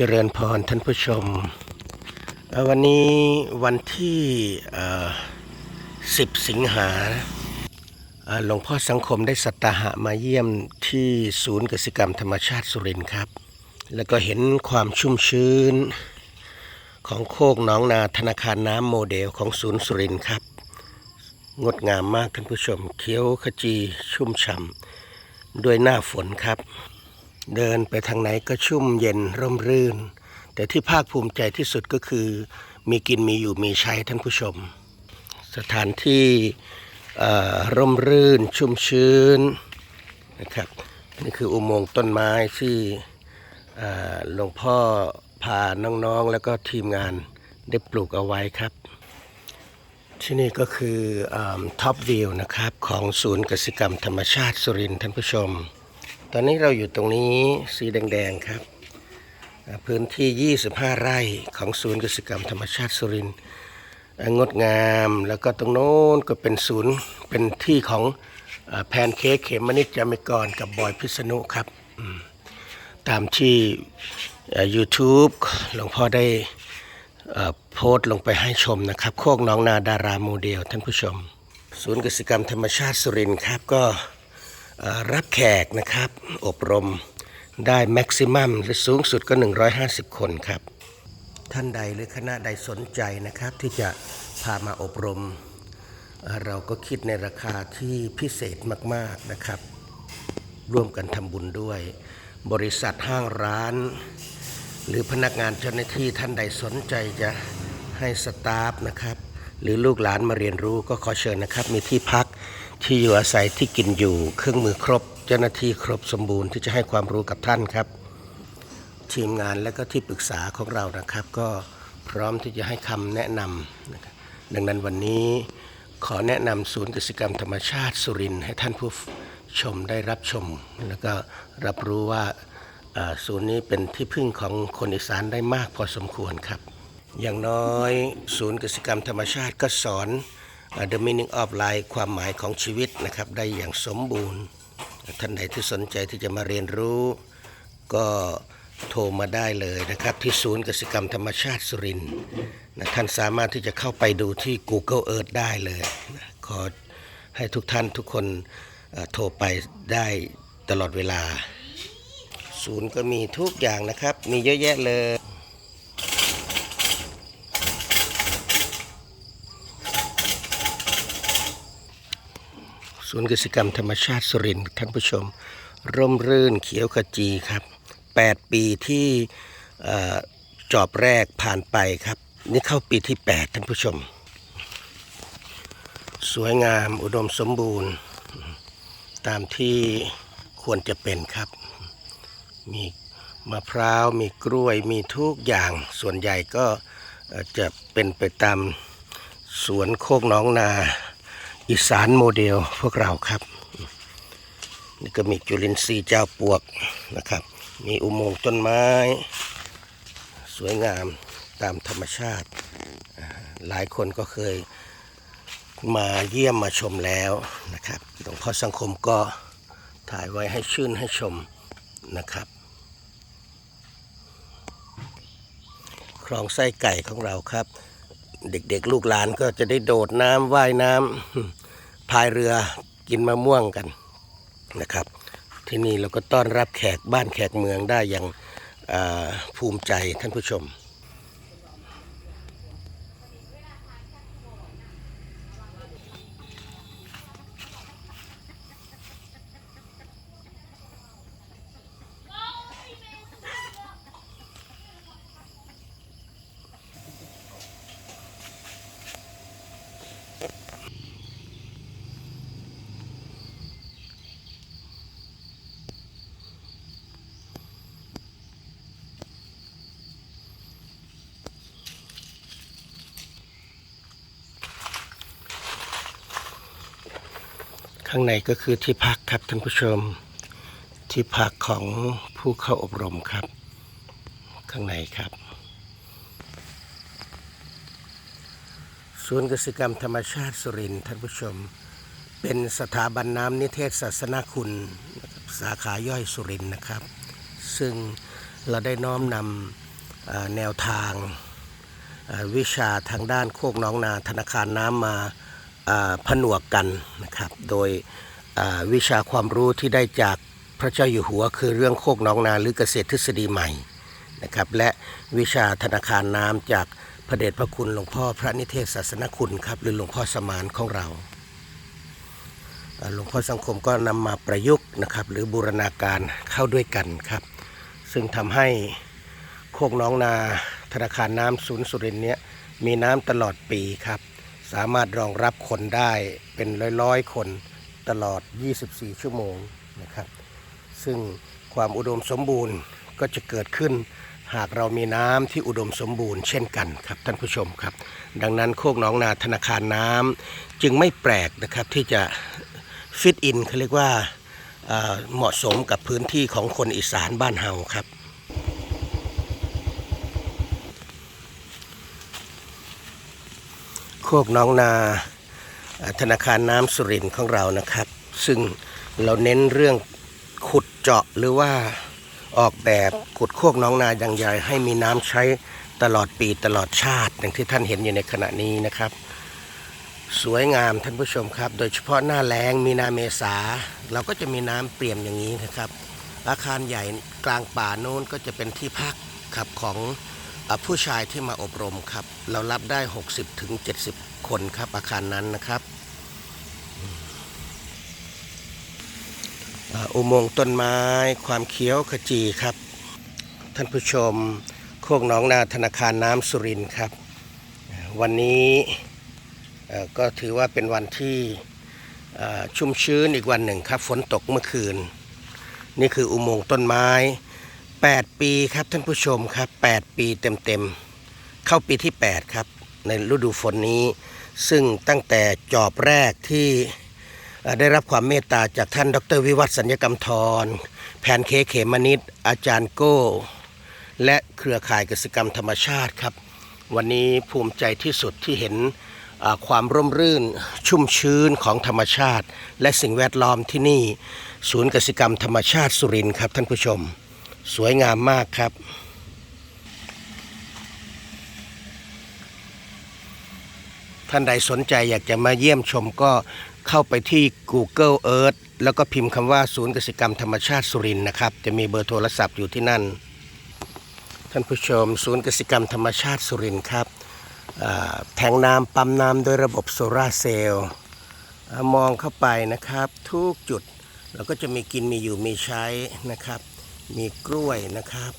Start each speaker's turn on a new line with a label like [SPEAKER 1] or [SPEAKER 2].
[SPEAKER 1] เจริญพรท่านผู้ชม วันนี้วันที่10 สิงหาหลวงพ่อสังคมได้สัตหะมาเยี่ยมที่ศูนย์กสิกรรมธรรมชาติสุรินทร์ครับ แล้วก็เห็นความชุ่มชื้นของโคกหนองนาธนาคารน้ำโมเดลของศูนย์สุรินทร์ครับ งดงามมากท่านผู้ชม เขียวขจีชุ่มฉ่ำด้วยหน้าฝนครับ เดินไปทางไหนก็ชุ่มเย็นร่มรื่น แต่ที่ภาคภูมิใจที่สุดก็คือ มีกินมีอยู่มีใช้ท่านผู้ชม สถานที่ร่มรื่นชุ่มชื้นนะครับนี่คืออุโมงค์ต้นไม้ที่หลวงพ่อพาน้องๆแล้วก็ทีมงานได้ปลูกเอาไว้ครับ ที่นี่ก็คือท็อปวิวนะครับของศูนย์กสิกรรมธรรมชาติสุรินทร์ท่านผู้ชม ตอนนี้เราอยู่ตรงนี้สีแดง ๆ ครับ พื้นที่ 25 ไร่ของศูนย์กสิกรรมธรรมชาติสุรินทร์งดงามแล้วก็ตรงโน้นก็เป็นศูนย์เป็นที่ของแพนเค้กเขมมนิจจามิกรกับบอยพิษณุครับ ตามที่ YouTube หลวงพ่อได้โพสต์ลงไปให้ชมนะครับ โคกน้องนาดาราโมเดลท่านผู้ชม ศูนย์กสิกรรมธรรมชาติสุรินทร์ครับก็ รับแขกนะครับ อบรมได้แม็กซิมัมหรือสูงสุดก็ 150 คนครับ ท่านใดหรือคณะใดสนใจนะครับ ที่จะพามาอบรมเอ่อเราก็คิดในราคาที่พิเศษมาก ๆนะครับ ร่วมกันทำบุญด้วย บริษัทห้างร้าน หรือพนักงานเจ้าหน้าที่ท่านใดสนใจจะให้สตาฟนะครับ หรือลูกหลานมาเรียนรู้ก็ขอเชิญนะครับ มีที่พัก ที่อยู่อาศัยที่กินอยู่เครื่องมือครบ เจ้าหน้าที่ครบสมบูรณ์ที่จะให้ความรู้กับท่านครับ ทีมงานและก็ที่ปรึกษาของเรานะครับ ก็พร้อมที่จะให้คำแนะนำนะดังนั้นวันนี้ขอแนะนำศูนย์กสิกรรมธรรมชาติสุรินให้ท่านผู้ชมได้รับชม แล้วก็รับรู้ว่าศูนย์นี้เป็นที่พึ่งของคนอีสานได้มากพอสมควรครับ อย่างน้อย ศูนย์กสิกรรมธรรมชาติก็สอน The Meaning of Life ความหมายของชีวิตนะครับ ได้อย่างสมบูรณ์ ท่านใดที่สนใจที่จะมาเรียนรู้ ก็โทรมาได้เลยนะครับ ที่ศูนย์กสิกรรมธรรมชาติสุรินทร์นะท่านสามารถที่จะเข้าไปดูที่ Google Earth ได้เลยนะขอให้ทุกท่านทุกคนโทรไปได้ตลอดเวลา ศูนย์ก็มีทุกอย่างนะครับ มีเยอะแยะเลย ศูนย์กิจกรรมธรรมชาติสุรินทร์ท่านผู้ชม ร่มรื่นเขียวขจีครับ 8 ปีที่จอบแรกผ่านไปครับ นี่เข้าปีที่ 8 ท่านผู้ชม สวยงามอุดมสมบูรณ์ ตามที่ควรจะเป็นครับ มีมะพร้าวมีกล้วยมีทุกอย่างส่วนใหญ่ก็จะเป็นไปตามสวนโคกน้องนา อีสานโมเดลพวกเราครับ นี่ก็มีจุลินทรีย์เจ้าปวกนะครับ มีอุโมงค์ต้นไม้ สวยงามตามธรรมชาติ หลายคนก็เคยมาเยี่ยมมาชมแล้วนะครับหลวงพ่อสังคมก็ถ่ายไว้ให้ชื่นให้ชมนะครับ คลองไส้ไก่ของเราครับ เด็กๆลูกหลานก็จะได้โดดน้ำว่ายน้ำพายเรือกินมะม่วงกันนะครับ ที่นี่เราก็ต้อนรับแขกบ้านแขกเมืองได้อย่างภูมิใจท่านผู้ชม ข้างในก็คือที่พักครับท่านผู้ชม ที่พักของผู้เข้าอบรมครับ ข้างในครับศูนย์กสิกรรมธรรมชาติสุรินทร์ท่านผู้ชม เป็นสถาบันน้ำนิเทศศาสนาคุณ สาขาย่อยสุรินทร์นะครับ ซึ่งเราได้น้อมนเอ่อแนวทางวิชาทางด้านโคกน้องนาธนาคารน้ำมา ผนวกกันนะครับ โดยวิชาความรู้ที่ได้จากพระเจ้าอยู่หัว คือเรื่องโคกน้องนาหรือเกษตรทฤษฎีใหม่นะครับ และวิชาธนาคารน้ำจากพระเดชพระคุณหลวงพ่อพระนิเทศศาสนคุณครับหรือหลวงพ่อสมานของเราหลวงพ่อสังคมก็นำมาประยุกต์นะครับ หรือบูรณาการเข้าด้วยกันครับ ซึ่งทำให้โคกน้องนาธนาคารน้ำศูนย์สุรินเนี้ยมีน้ำตลอดปีครับ สามารถรองรับคนได้เป็นร้อยๆ คนตลอด 24 ชั่วโมงนะครับ ซึ่งความอุดมสมบูรณ์ก็จะเกิดขึ้น หากเรามีน้ำที่อุดมสมบูรณ์เช่นกันครับท่านผู้ชมครับ ดังนั้นโคกหนองนาธนาคารน้ำจึงไม่แปลกนะครับที่จะฟิตอินเขาเรียกว่าเอ่อเหมาะสมกับพื้นที่ของคนอีสานบ้านเฮาครับ โคกน้องนาธนาคารน้ำสุรินทร์ของเรานะครับ ซึ่งเราเน้นเรื่องขุดเจาะหรือว่าออกแบบขุดโคกน้องนาอย่างใหญ่ให้มีน้ำใช้ตลอดปีตลอดชาติ อย่างที่ท่านเห็นอยู่ในขณะนี้นะครับ สวยงามท่านผู้ชมครับ โดยเฉพาะหน้าแล้งมีนาเมษา เราก็จะมีน้ำเปี่ยมอย่างนี้นะครับ อาคารใหญ่กลางป่าโน้นก็จะเป็นที่พักครับของ ผู้ชายที่มาอบรมครับ เรารับได้ 60ถึง70 คนครับอาคารนั้นนะครับอุโมงค์ต้นไม้ ความเขียวขจีครับ ท่านผู้ชมโคกหนองนาธนาคารน้ำสุรินครับ วันนี้ก็ถือว่าเป็นวันที่ชุ่มชื้นอีกวันหนึ่งครับ ฝนตกเมื่อคืน นี่คืออุโมงค์ต้นไม้ 8 ปีครับท่านผู้ชมครับ 8 ปีเต็มๆ เข้าปีที่ 8 ครับ ในฤดูฝนนี้ ซึ่งตั้งแต่จอบแรกที่ได้รับความเมตตาจากท่านดรวิวัฒน์สัญญกรรมทร แผนเคเขมนิดอาจารย์โก้ และเครือข่ายกสิกรรมธรรมชาติครับ วันนี้ภูมิใจที่สุดที่เห็นความร่มรื่นชุ่มชื้นของธรรมชาติ และสิ่งแวดล้อมที่นี่ ศูนย์กสิกรรมธรรมชาติสุรินทร์ครับท่านผู้ชม สวยงามมากครับ ท่านใดสนใจอยากจะมาเยี่ยมชมก็เข้าไปที่ Google Earth แล้วก็พิมพ์คำว่าศูนย์กสิกรรมธรรมชาติสุรินทร์นะครับ จะมีเบอร์โทรศัพท์อยู่ที่นั่น ท่านผู้ชม ศูนย์กสิกรรมธรรมชาติสุรินทร์ครับแทงน้ำปั๊มน้ำโดยระบบโซลาร์เซลล์มองเข้าไปนะครับ ทุกจุดเราก็จะมีกินมีอยู่มีใช้นะครับ มีกล้วยนะครับ